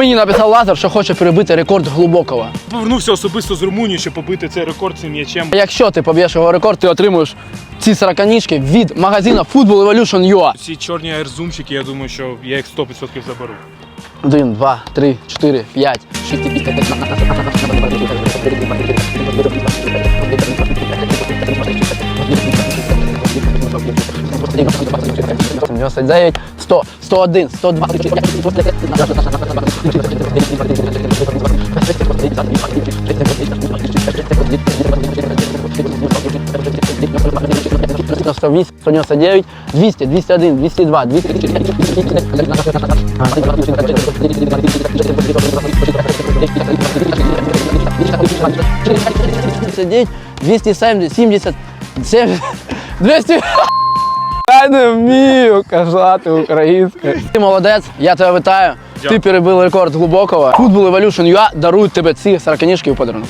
Мені написав Лазар, що хоче перебити рекорд глибокого. Повернувся особисто з Румунії, щоб побити цей рекорд цим м'ячем. Якщо ти поб'єш його рекорд, ти отримуєш ці сороканіжки від магазину Football Evolution UA. Ці чорні аерзумчики, я думаю, що я їх 100% заберу. Один, два, три, чотири, п'ять, шість, п'ять, п'ять, п'ять, п'ять, п'ять, п'ять, п'ять, п'ять, п'ять, 108, 199, 200, 201, 202, 203. Сидіть 270, 70, 70, 200. Я не вмію казати українською. Ти молодець, я тебе вітаю. Ти перебив рекорд глибокого. Футбол Evolution UA дарують тебе ці сороканіжки у подарунок.